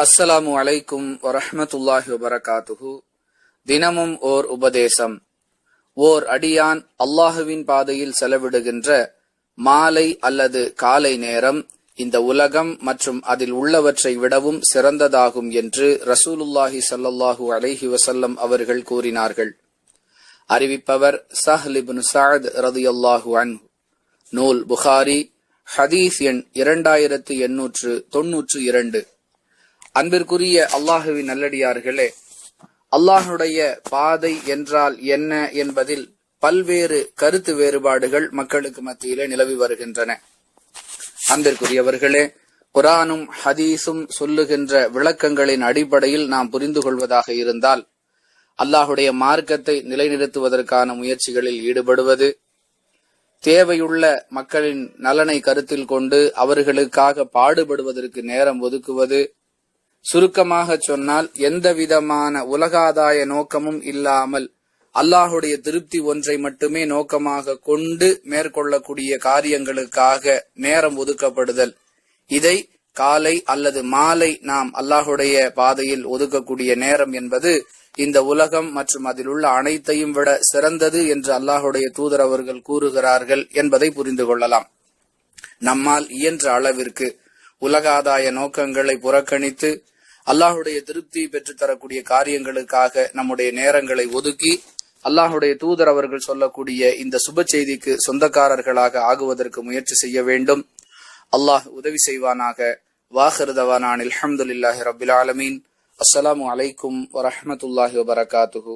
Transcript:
அஸ்ஸலாமு அலைக்கும் வரஹமத்துல்லாஹி வபரகாத்துஹு. தினமும் ஓர் உபதேசம். ஓர் அடியான் அல்லாஹுவின் பாதையில் செலவிடுகின்ற மாலை அல்லது காலை நேரம் இந்த உலகம் மற்றும் அதில் உள்ளவற்றை விடவும் சிறந்ததாகும் என்று ரசூலுல்லாஹி ஸல்லல்லாஹு அலைஹி வசல்லம் அவர்கள் கூறினார்கள். அறிவிப்பவர் சஹ்லிபின் சாத் சஅத் ரலியல்லாஹு நூல் புகாரி ஹதீஸ் எண் இரண்டாயிரத்து எண்ணூற்று தொன்னூற்று இரண்டு. அன்பிற்குரிய அல்லாஹுவின் நல்லடியார்களே அல்லாஹுடைய பாதை என்றால் என்ன என்பதில் பல்வேறு கருத்து வேறுபாடுகள் மக்களுக்கு மத்தியிலே நிலவி வருகின்றன. அன்பிற்குரியவர்களே குரானும் ஹதீஸும் சொல்லுகின்ற விளக்கங்களின் அடிப்படையில் நாம் புரிந்து கொள்வதாக இருந்தால் அல்லாஹுடைய மார்க்கத்தை நிலைநிறுத்துவதற்கான முயற்சிகளில் ஈடுபடுவது தேவையுள்ள மக்களின் நலனை கருத்தில் கொண்டு அவர்களுக்காக பாடுபடுவதற்கு நேரம் ஒதுக்குவது சுருக்கமாக சொன்னால் எந்த விதமான உலகாதாய நோக்கமும் இல்லாமல் அல்லாஹுடைய திருப்தி ஒன்றை மட்டுமே நோக்கமாக கொண்டு மேற்கொள்ளக்கூடிய காரியங்களுக்காக நேரம் ஒதுக்கப்படுதல். இதை காலை அல்லது மாலை நாம் அல்லாஹுடைய பாதையில் ஒதுக்கக்கூடிய நேரம் என்பது இந்த உலகம் மற்றும் அதில் உள்ள அனைத்தையும் விட சிறந்தது என்று அல்லாஹுடைய தூதர் அவர்கள் கூறுகிறார்கள் என்பதை புரிந்து கொள்ளலாம். நம்மால் இயன்ற அளவிற்கு உலகாதாய நோக்கங்களை புறக்கணித்து அல்லாஹுடைய திருப்தி பெற்றுத்தரக்கூடிய காரியங்களுக்காக நம்முடைய நேரங்களை ஒதுக்கி அல்லாஹுடைய தூதர் அவர்கள் சொல்லக்கூடிய இந்த சுப செய்திக்கு சொந்தக்காரர்களாக ஆகுவதற்கு முயற்சி செய்ய வேண்டும். அல்லாஹ் உதவி செய்வானாக. வாஹருதவானான் அல்ஹம்துலில்லாஹி ரபில் ஆலமீன். அஸ்ஸலாமு அலைக்கும் வரமத்துல்லாஹி வபரகாத்துஹூ.